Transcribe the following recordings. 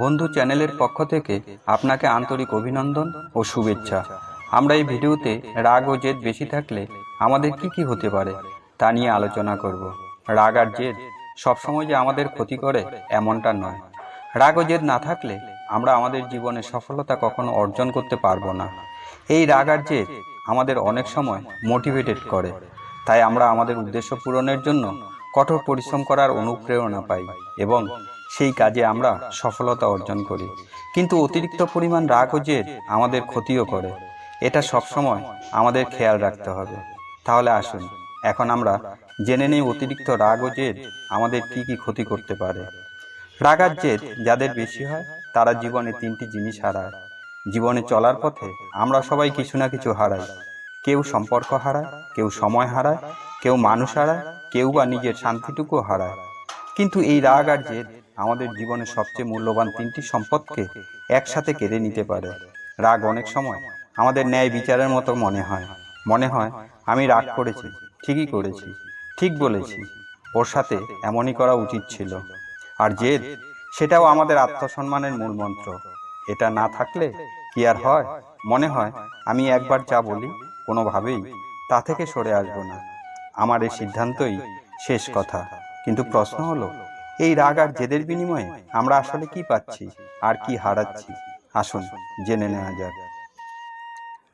বন্ধু চ্যানেলের পক্ষ থেকে আপনাকে আন্তরিক অভিনন্দন ও শুভেচ্ছা। আমরা এই ভিডিওতে রাগ ও জেদ বেশি থাকলে আমাদের কি কি হতে পারে তা নিয়ে আলোচনা করব। রাগ আর জেদ সবসময় যে আমাদের ক্ষতি করে এমনটা নয়। রাগ ও জেদ না থাকলে আমরা আমাদের জীবনে সফলতা কখনো অর্জন করতে পারব না। এই রাগ আর জেদ আমাদের অনেক সময় মোটিভেটেড করে। তাই আমরা আমাদের উদ্দেশ্য পূরণের জন্য কঠোর পরিশ্রম করার অনুপ্রেরণা পাই এবং সেই কাজে আমরা সফলতা অর্জন করি। কিন্তু অতিরিক্ত পরিমাণ রাগ ও জেদ আমাদের ক্ষতিও করে। এটা সবসময় আমাদের খেয়াল রাখতে হবে। তাহলে আসুন, এখন আমরা জেনে নেই অতিরিক্ত রাগ ও জেদ আমাদের কি কি ক্ষতি করতে পারে। রাগ আর জেদ যাদের বেশি হয়, তারা জীবনে তিনটি জিনিস হারায়। জীবনে চলার পথে আমরা সবাই কিছু না কিছু হারাই। কেউ সম্পর্ক হারায়, কেউ সময় হারায়, কেউ মানুষ হারায়, কেউ বা নিজের শান্তিটুকু হারায়। কিন্তু এই রাগ আর জেদ আমাদের জীবনের সবচেয়ে মূল্যবান তিনটি সম্পদকে একসাথে কেড়ে নিতে পারে। রাগ অনেক সময় আমাদের ন্যায় বিচারের মতো মনে হয়। মনে হয়, আমি রাগ করেছি, ঠিকই করেছি, ঠিক বলেছি, ওর সাথে এমনই করা উচিত ছিল। আর জেদ, সেটাও আমাদের আত্মসম্মানের মূল মন্ত্র। এটা না থাকলে কি আর হয়? মনে হয়, আমি একবার যা বলি, কোনোভাবেই তা থেকে সরে আসব না। আমার এই সিদ্ধান্তই শেষ কথা। কিন্তু প্রশ্ন হলো, এই রাগ আর জেদের বিনিময়ে আমরা আসলে কি পাচ্ছি আর কি হারাচ্ছি? আসুন, জেনে নেওয়া যাক।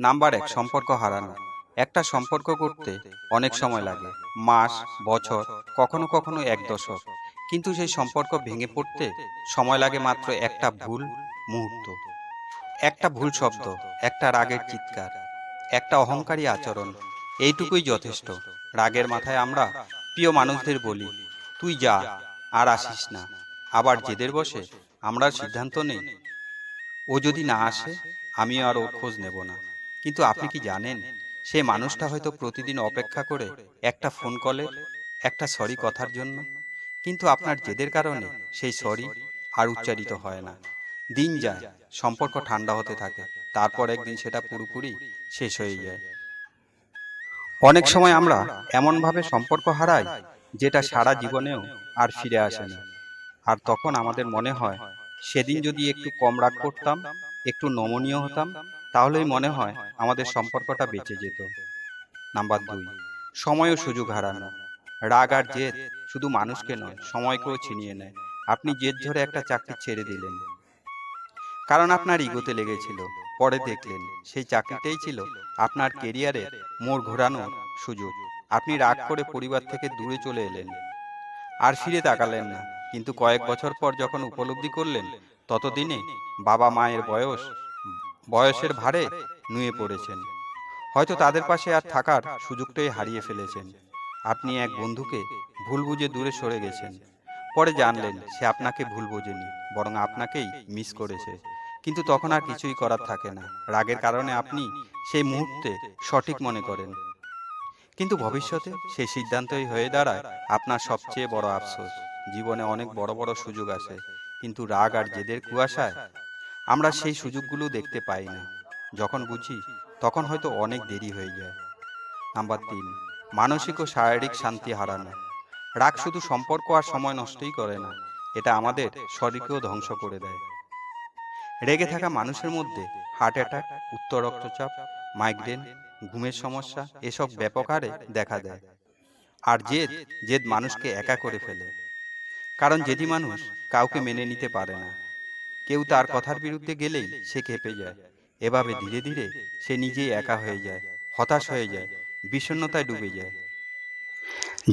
নাম্বার এক, সম্পর্ক হারানো। একটা সম্পর্ক করতে অনেক সময় লাগে, মাস, বছর, কখনো কখনো এক দশক। কিন্তু সেই সম্পর্ক ভেঙে পড়তে সময় লাগে মাত্র একটা ভুল মুহূর্ত। একটা ভুল শব্দ, একটা রাগের চিৎকার, একটা অহংকারী আচরণ, এইটুকুই যথেষ্ট। রাগের মাথায় আমরা প্রিয় মানুষদের বলি তুই যা আর আসিস না। আবার জেদের বসে আমরা সিদ্ধান্ত নেই। ও যদি না আসে, আমিও আর ওর খোঁজ নেব না। কিন্তু আপনি কি জানেন, সে মানুষটা হয়তো প্রতিদিন অপেক্ষা করে একটা ফোন কলের একটা সরি কথার জন্য। কিন্তু আপনার জেদের কারণে সেই সরি আর উচ্চারিত হয় না। দিন যায়, সম্পর্ক ঠান্ডা হতে থাকে, তারপর একদিন সেটা পুরোপুরি শেষ হয়ে যায়। অনেক সময় আমরা এমনভাবে সম্পর্ক হারাই যেটা সারা জীবনেও আর ফিরে আসে না আর তখন আমাদের মনে হয় সেদিন যদি একটু কম রাগ করতাম একটু নমনীয় হতাম তাহলেই মনে হয় আমাদের সম্পর্কটা বেঁচে যেত। নাম্বার দুই সময় ও সুযোগ হারানো। রাগ আর জেদ শুধু মানুষকে নয় সময়কেও ছিনিয়ে নেয়। আপনি জেদ ধরে একটা চাকরি ছেড়ে দিলেন। কারণ আপনার ইগোতে লেগেছিল পরে দেখলেন সেই চাকরিটাই ছিল আপনার কেরিয়ারের মোড় ঘোরানোর সুযোগ। আপনি রাগ করে পরিবার থেকে দূরে চলে এলেন। আর ফিরে তাকালেন না। কিন্তু কয়েক বছর পর যখন উপলব্ধি করলেন, ততদিনে বাবা মায়ের বয়স, বয়সের ভারে নুয়ে পড়েছেন। হয়তো তাদের পাশে আর থাকার সুযোগটাই হারিয়ে ফেলেছেন। আপনি এক বন্ধুকে ভুল বুঝে দূরে সরে গেছেন। পরে জানলেন সে আপনাকে ভুল বোঝেনি, বরং আপনাকেই মিস করেছে। কিন্তু তখন আর কিছুই করার থাকে না। রাগের কারণে আপনি সেই মুহূর্তে সঠিক মনে করেন। কিন্তু ভবিষ্যতে সেই সিদ্ধান্তই হয়ে দাঁড়ায় আপনার সবচেয়ে বড় আফসোস। জীবনে অনেক বড় বড় সুযোগ আসে কিন্তু রাগ আর জেদের কুয়াশায় আমরা সেই সুযোগগুলো দেখতে পাই না। যখন বুঝি, তখন হয়তো অনেক দেরি হয়ে যায়। নাম্বার তিন, মানসিক ও শারীরিক শান্তি হারানো। রাগ শুধু সম্পর্ক আর সময় নষ্টই করে না, এটা আমাদের শরীরকেও ধ্বংস করে দেয়। রেগে থাকা মানুষের মধ্যে হার্ট অ্যাটাক উচ্চ রক্তচাপ মাইগ্রেন ঘুমের সমস্যা এসব ব্যাপক হারে দেখা দেয়। আর জেদ জেদ মানুষকে একা করে ফেলে। কারণ জেদি মানুষ কাউকে মেনে নিতে পারে না। কেউ তার কথার বিরুদ্ধে গেলেই সে খেপে যায়। এভাবে ধীরে ধীরে সে নিজেই একা হয়ে যায় হতাশ হয়ে যায় বিষণ্ণতায় ডুবে যায়।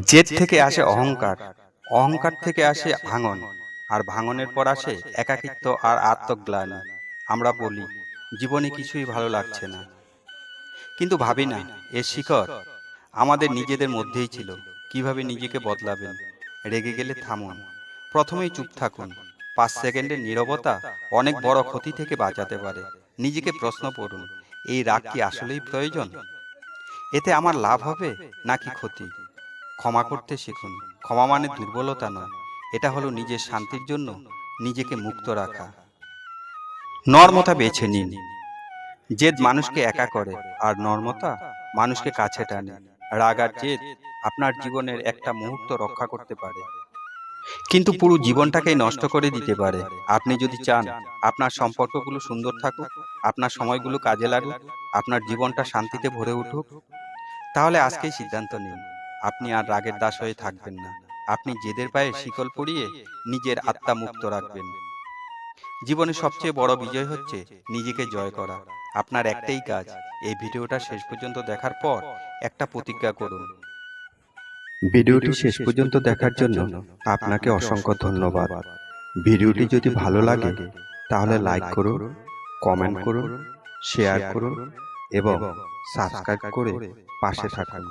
জেদ থেকে আসে অহংকার অহংকার। থেকে আসে ভাঙন। আর ভাঙনের পর আসে একাকিত্ব আর আত্মগ্লানি। আমরা বলি জীবনে কিছুই ভালো লাগছে না কিন্তু ভাবি না, এর শিখর আমাদের নিজেদের মধ্যেই ছিল। কীভাবে নিজেকে বদলাবেন? রেগে গেলে থামুন। প্রথমেই চুপ থাকুন। পাঁচ সেকেন্ডের নীরবতা অনেক বড় ক্ষতি থেকে বাঁচাতে পারে। নিজেকে প্রশ্ন করুন, এই রাগ কি আসলেই প্রয়োজন? এতে আমার লাভ হবে নাকি ক্ষতি? ক্ষমা করতে শিখুন। ক্ষমা মানে দুর্বলতা নয়। এটা হলো নিজের শান্তির জন্য নিজেকে মুক্ত রাখা। নর্মতা বেছে নিন। জেদ মানুষকে একা করে আর নর্মতা মানুষকে কাছে টানে। রাগ আর জেদ আপনার জীবনের একটা মুহূর্ত রক্ষা করতে পারে। কিন্তু পুরো জীবনটাকেই নষ্ট করে দিতে পারে। আপনি যদি চান আপনার সম্পর্কগুলো সুন্দর থাকুক আপনার সময়গুলো কাজে লাগুক আপনার জীবনটা শান্তিতে ভরে উঠুক তাহলে আজকেই সিদ্ধান্ত নিন। আপনি আর রাগের দাস হয়ে থাকবেন না। আপনি জেদের পায়ে শিকল পরিয়ে নিজের আত্মা মুক্ত রাখবেন। জীবনে সবচেয়ে বড় বিজয় হচ্ছে নিজেকে জয় করা। আপনার একটাই কাজ, এই ভিডিওটা শেষ পর্যন্ত দেখার পর একটা প্রতিজ্ঞা করুন। ভিডিওটি শেষ পর্যন্ত দেখার জন্য আপনাকে অসংখ্য ধন্যবাদ। ভিডিওটি যদি ভালো লাগে, তাহলে লাইক করুন, কমেন্ট করুন, শেয়ার করুন এবং সাবস্ক্রাইব করে পাশে থাকুন।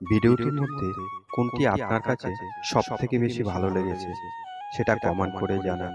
ভিডিওটির মধ্যে কোনটি আপনার কাছে সব থেকে বেশি ভালো লেগেছে, সেটা কমেন্ট করে জানান।